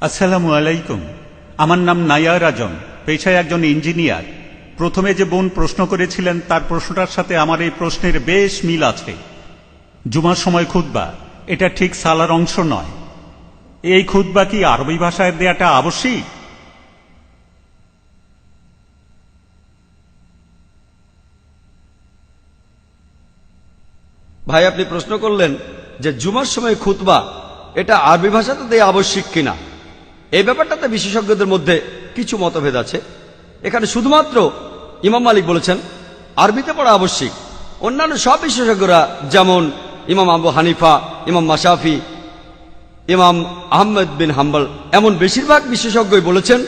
আসসালামু আলাইকুম। আমার নাম নায়ার রাজন পেশায় একজন ইঞ্জিনিয়ার। প্রথমে যে বোন প্রশ্ন করেছিলেন, তার প্রশ্নটার সাথে আমার এই প্রশ্নের বেশ মিল আছে। জুমার সময় খুতবা, এটা ঠিক সালার অংশ নয়। এই খুতবা কি আরবি ভাষায় দেয়াটা আবশ্যিক? ভাই, আপনি প্রশ্ন করলেন যে জুমার সময় খুতবা, এটা আরবি ভাষাতে দেয়া আবশ্যিক কিনা? এই ব্যাপারটাতে বিশেষজ্ঞদের মধ্যে কিছু মতভেদ আছে। এখানে শুধুমাত্র ইমাম মালিক বলেছেন, আরবিতে পড়া আবশ্যিক। অন্যান্য সব বিশেষজ্ঞরা যেমন ইমাম আবু হানিফা, ইমাম মাসাফি ইমাম আহমেদ বিন হাম্বল, এমন বেশিরভাগ বিশেষজ্ঞই বলেছেন,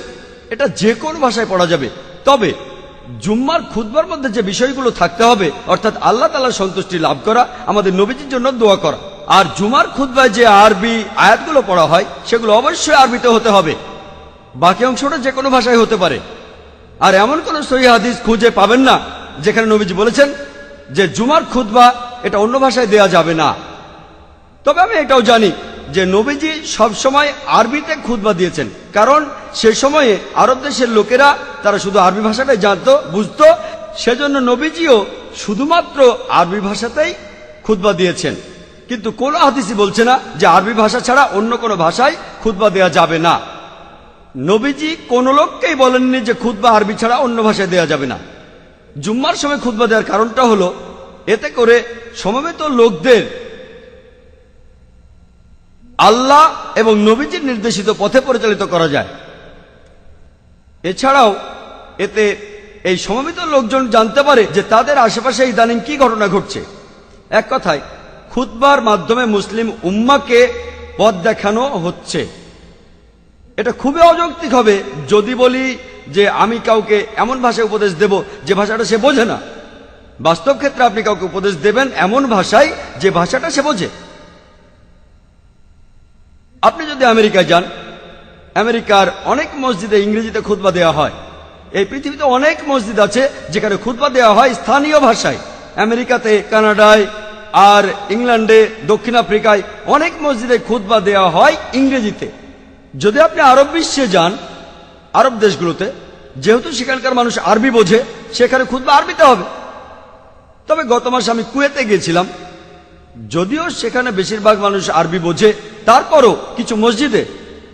এটা যে কোনো ভাষায় পড়া যাবে। তবে জুম্মার খুদবার মধ্যে যে বিষয়গুলো থাকতে হবে, অর্থাৎ আল্লাহ তালার সন্তুষ্টি লাভ করা, আমাদের নবীজির জন্য দোয়া করা আর জুমার খুতবায় যে আরবি আয়াতগুলো পড়া হয়, সেগুলো অবশ্যই আরবিতে হতে হবে। বাকি অংশটা যে কোনো ভাষায় হতে পারে। আর এমন কোন সহি হাদিস খুঁজে পাবেন না, যেখানে নবীজি বলেছেন যে জুমার খুতবা এটা অন্য ভাষায় দেয়া যাবে না। তবে আমি এটাও জানি যে নবীজি সবসময় আরবিতে খুতবা দিয়েছেন। কারণ সে সময়ে আরব দেশের লোকেরা তারা শুধু আরবি ভাষাটাই জানতো, বুঝত, সেজন্য নবীজিও শুধুমাত্র আরবি ভাষাতেই খুতবা দিয়েছেন। কিন্তু কোন হাদিসই বলছে না যে আরবি ভাষা ছাড়া অন্য কোনো ভাষায় খুতবা দেয়া যাবে না। নবীজি কোন লোককেই বলেননি যে খুতবা আরবি ছাড়া অন্য ভাষায় দেয়া যাবে না। জুম্মার সময় খুতবা দেওয়ার কারণটা হলো, এতে করে সমবেত লোকদের আল্লাহ এবং নবীজির নির্দেশিত পথে পরিচালিত করা যায়। এছাড়াও এতে এই সমবেত লোকজন জানতে পারে যে তাদের আশেপাশে ইদানিং কি ঘটনা ঘটছে। এক কথায় খুতবার মাধ্যমে মুসলিম উম্মাকে পথ দেখানো হচ্ছে। এটা খুবই অযৌক্তিক হবে যদি বলি যে আমি কাউকে এমন ভাষায় উপদেশ দেব যে ভাষাটা সে বোঝে না। বাস্তব ক্ষেত্রে আপনি কাউকে উপদেশ দেবেন এমন ভাষায় যে ভাষাটা সে বোঝে। আপনি যদি আমেরিকায় যান, আমেরিকার অনেক মসজিদে ইংরেজিতে খুতবা দেওয়া হয়। এই পৃথিবীতে অনেক মসজিদ আছে যেখানে খুতবা দেওয়া হয় স্থানীয় ভাষায়। আমেরিকাতে, কানাডায় আর ইংল্যান্ডে দক্ষিণ আফ্রিকায় অনেক মসজিদে খুতবা দেওয়া হয় ইংরেজিতে। যদি আপনি আরব বিশ্বে যান, আরব দেশগুলোতে, যেহেতু সেখানকার মানুষ আরবি বোঝে, সেখানে খুতবা আরবিতে হবে। তবে গত মাসে আমি কুয়েতে গিয়েছিলাম। যদিও সেখানে বেশিরভাগ মানুষ আরবি বোঝে, তারপরও কিছু মসজিদে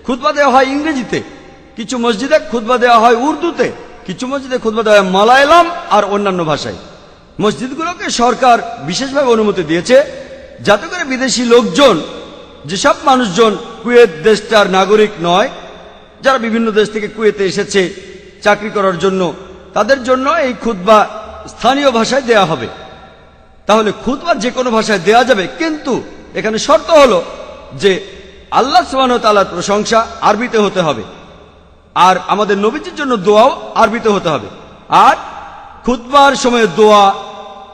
খুতবা দেওয়া হয় ইংরেজিতে, কিছু মসজিদে খুতবা দেওয়া হয় উর্দুতে, কিছু মসজিদে খুতবা দেওয়া হয় মালায়ালাম আর অন্যান্য ভাষায়। মসজিদগুলোকে সরকার বিশেষভাবে অনুমতি দিয়েছে, যাতে করে বিদেশি লোকজন, যেসব মানুষজন কুয়েত দেশটার নাগরিক নয়, যারা বিভিন্ন দেশ থেকে কুয়েতে এসেছে চাকরি করার জন্য, তাদের জন্য এই খুতবা স্থানীয় ভাষায় দেয়া হবে। তাহলে খুতবা যে কোনো ভাষায় দেয়া যাবে, কিন্তু এখানে শর্ত হলো যে আল্লাহ সুবাহ তালার প্রশংসা আরবিতে হতে হবে, আর আমাদের নবীজির জন্য দোয়াও আরবিতে হতে হবে। আর খুতবার সময় দোয়া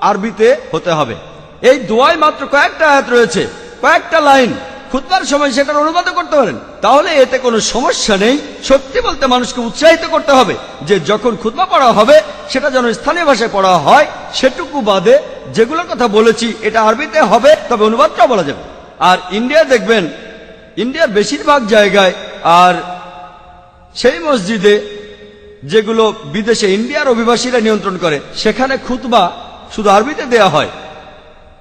আরবিতে হতে হবে। এই দোয়ায় মাত্র কয়েকটা আয়াত রয়েছে, কয়েকটা লাইন। খুতবার সময় সেটার অনুবাদ করতে পারেন। তাহলে এতে কোনো সমস্যা নেই। সত্যি বলতে মানুষকে উৎসাহিত করতে হবে যে যখন খুতবা পড়া হবে, সেটা যেন স্থানীয় ভাষায় পড়া হয়, সেটুকু বাদে যেগুলোর কথা বলেছি, এটা আরবিতে হবে, তবে অনুবাদটা বলা যাবে। আর ইন্ডিয়া দেখবেন, ইন্ডিয়ার বেশিরভাগ জায়গায় আর সেই মসজিদে যেগুলো বিদেশে ইন্ডিয়ার অভিবাসীরা নিয়ন্ত্রণ করে, সেখানে খুতবা শুধু আরবিতে দেয়া হয়।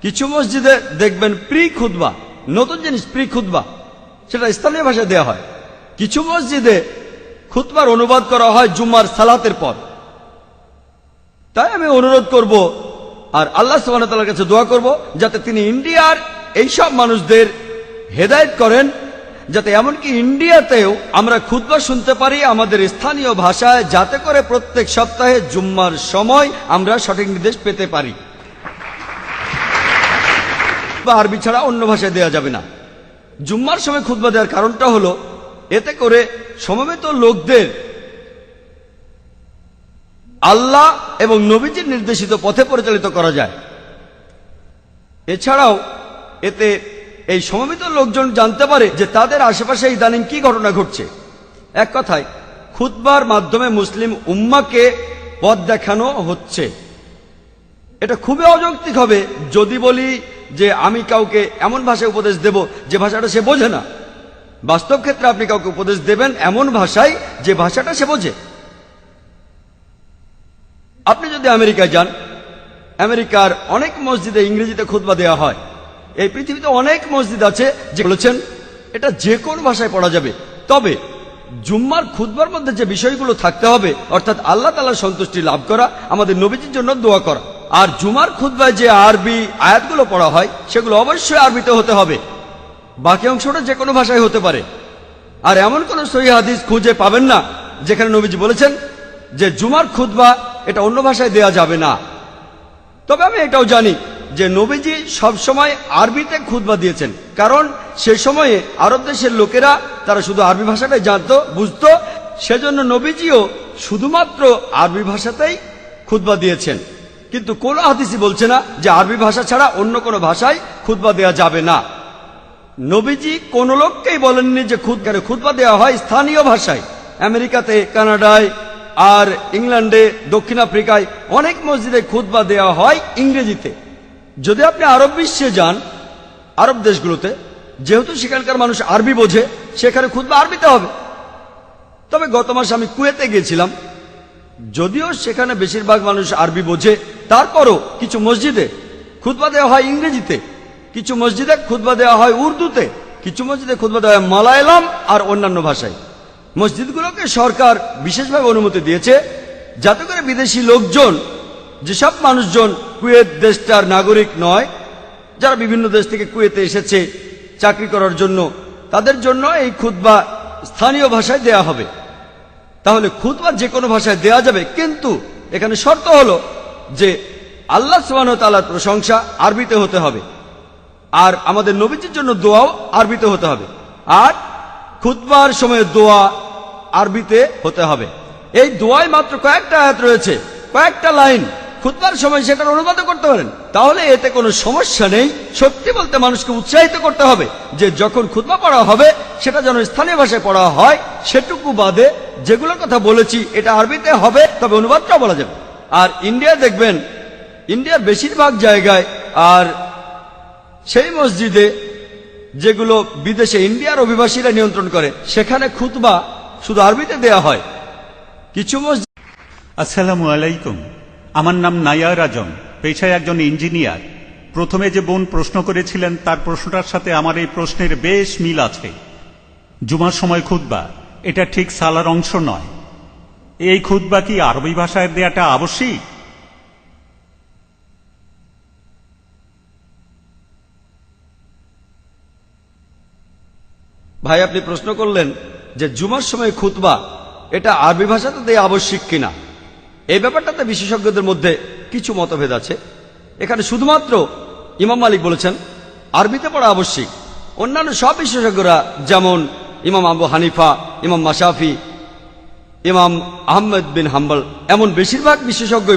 কিছু মসজিদে দেখবেন প্রি খুতবা নতুন জিনিস প্রি খুতবা সেটা স্থানীয় ভাষায় দেয়া হয়। কিছু মসজিদে খুতবার অনুবাদ করা হয় জুম্মার সালাতের পর। তাই আমি অনুরোধ করব, আর আল্লাহ সুবাহতালার কাছে দোয়া করব, যাতে তিনি ইন্ডিয়ার এইসব মানুষদের হেদায়েত করেন যাতে এমনকি ইন্ডিয়াতেও আমরা খুতবা শুনতে পারি আমাদের স্থানীয় ভাষায়, যাতে করে প্রত্যেক সপ্তাহে জুম্মার সময় আমরা সঠিক নির্দেশ পেতে পারি। বা আরবি ছাড়া অন্য ভাষায় দেওয়া যাবে না। জুম্মার সময় খুতবা দেওয়ার কারণটা হলো, এতে করে সমবেত লোকদের আল্লাহ এবং নবীজির নির্দেশিত পথে পরিচালিত করা যায়। এছাড়াও এতে এই সমবেত লোকজন জানতে পারে যে তাদের আশেপাশে ইদানিং কি ঘটনা ঘটছে। এক কথায়, খুতবার মাধ্যমে মুসলিম উম্মাকে পথ দেখানো হচ্ছে। এটা খুবই অযৌক্তিক হবে যদি বলি যে আমি কাউকে এমন ভাষায় উপদেশ দেব যে ভাষাটা সে বোঝে না। বাস্তব ক্ষেত্রে আপনি কাউকে উপদেশ দেবেন এমন ভাষায় যে ভাষাটা সে বোঝে। আপনি যদি আমেরিকায় যান, আমেরিকার অনেক মসজিদে ইংরেজিতে খুতবা দেওয়া হয়। এই পৃথিবীতে অনেক মসজিদ আছে যে বলেছেন এটা যে কোন ভাষায় পড়া যাবে। তবে জুম্মার খুতবার মধ্যে যে বিষয়গুলো থাকতে হবে, অর্থাৎ আল্লাহ তালার সন্তুষ্টি লাভ করা, আমাদের নবীজির জন্য দোয়া করা। আর জুমার খুতবায় যে আরবি আয়াতগুলো পড়া হয়, সেগুলো অবশ্যই আরবিতে হতে হবে। বাকি অংশটা যে কোনো ভাষায় হতে পারে। আর এমন কোন সহি হাদিস খুঁজে পাবেন না, যেখানে নবীজি বলেছেন যে জুমার খুতবা এটা অন্য ভাষায় দেয়া যাবে না। তবে আমি এটাও জানি যে নবীজি সবসময় আরবিতে খুতবা দিয়েছেন। কারণ সে সময়ে আরব দেশের লোকেরা তারা শুধু আরবি ভাষাটাই জানতো, বুঝত। সেজন্য নবীজিও শুধুমাত্র আরবি ভাষাতেই খুতবা দিয়েছেন। কিন্তু কোনো হাদিসই বলছে না যে আরবি ভাষা ছাড়া অন্য কোনো ভাষায় খুতবা দেওয়া যাবে না। নবীজি কোন লোককেই বলেননি যে খুদ কেন খুতবা দেওয়া হয় স্থানীয় ভাষায়। আমেরিকাতে, কানাডায় আর ইংল্যান্ডে, দক্ষিণ আফ্রিকায় অনেক মসজিদে খুতবা দেওয়া হয় ইংরেজিতে। যদি আপনি আরব বিশ্বে যান, আরব দেশগুলোতে, যেহেতু সেখানকার মানুষ আরবি বোঝে, সেখানে খুতবা আরবিতে হবে। তবে গত মাসে আমি কুয়েতে গিয়েছিলাম। যদিও সেখানে বেশিরভাগ মানুষ আরবি বোঝে, তারপরও কিছু মসজিদে খুতবা দেওয়া হয় ইংরেজিতে, কিছু মসজিদে খুতবা দেওয়া হয় উর্দুতে, কিছু মসজিদে খুতবা দেওয়া হয় মালায়ালাম আর অন্যান্য ভাষায়। মসজিদগুলোকে সরকার বিশেষভাবে অনুমতি দিয়েছে, যাতে করে বিদেশি লোকজন যেসব মানুষজন কুয়েত দেশটার নাগরিক নয়, যারা বিভিন্ন দেশ থেকে কুয়েতে এসেছে চাকরি করার জন্য, তাদের জন্য এই খুতবা স্থানীয় ভাষায় দেয়া হবে। তাহলে খুতবা যে কোনো ভাষায় দেয়া যাবে, কিন্তু এখানে শর্ত হলো যে আল্লাহ সুবাহ তালার প্রশংসা আরবিতে হতে হবে, আর আমাদের নবীজির জন্য দোয়াও আরবিতে হতে হবে, আর খুতবার সময় দোয়া আরবিতে হতে হবে। এই দোয়ায় মাত্র কয়েকটা আয়াত রয়েছে, কয়েকটা লাইন খুতবার সময় সেটার অনুবাদ করতে পারেন। তাহলে এতে কোনো সমস্যা নেই। সত্যি বলতে মানুষকে উৎসাহিত করতে হবে যে যখন খুতবা পড়া হবে, সেটা যেন স্থানীয় ভাষায় পড়া হয়, সেটুকু বাদে যেগুলোর কথা বলেছি, এটা আরবিতে হবে, তবে অনুবাদটা বলা যাবে। আর ইন্ডিয়া দেখবেন, ইন্ডিয়ার বেশিরভাগ জায়গায় আর সেই মসজিদে যেগুলো বিদেশে ইন্ডিয়ার অভিবাসীরা নিয়ন্ত্রণ করে, সেখানে খুতবা শুধু আরবিতে দেয়া হয়। কিছু মসজিদ আসসালামু আলাইকুম। আমার নাম নায়ার রাজন, পেশায় একজন ইঞ্জিনিয়ার। প্রথমে যে বোন প্রশ্ন করেছিলেন, তার প্রশ্নটার সাথে আমার এই প্রশ্নের বেশ মিল আছে। জুমার সময় খুতবা, এটা ঠিক সালার অংশ নয়। এই খুতবা কি আরবি ভাষায় দেয়াটা আবশ্যিক? ভাই, আপনি প্রশ্ন করলেন যে জুমার সময় খুতবা, এটা আরবি ভাষাতে দেয়া আবশ্যিক কিনা? এই ব্যাপারটাতে বিশেষজ্ঞদের মধ্যে কিছু মতভেদ আছে। এখানে শুধুমাত্র ইমাম মালিক বলেছেন, আরবিতে পড়া আবশ্যিক। অন্যান্য সব বিশেষজ্ঞরা যেমন ইমাম আবু হানিফা, ইমাম মাসাফি ইমাম আহমেদ বিন হাম্বল, এমন বেশিরভাগ বিশেষজ্ঞই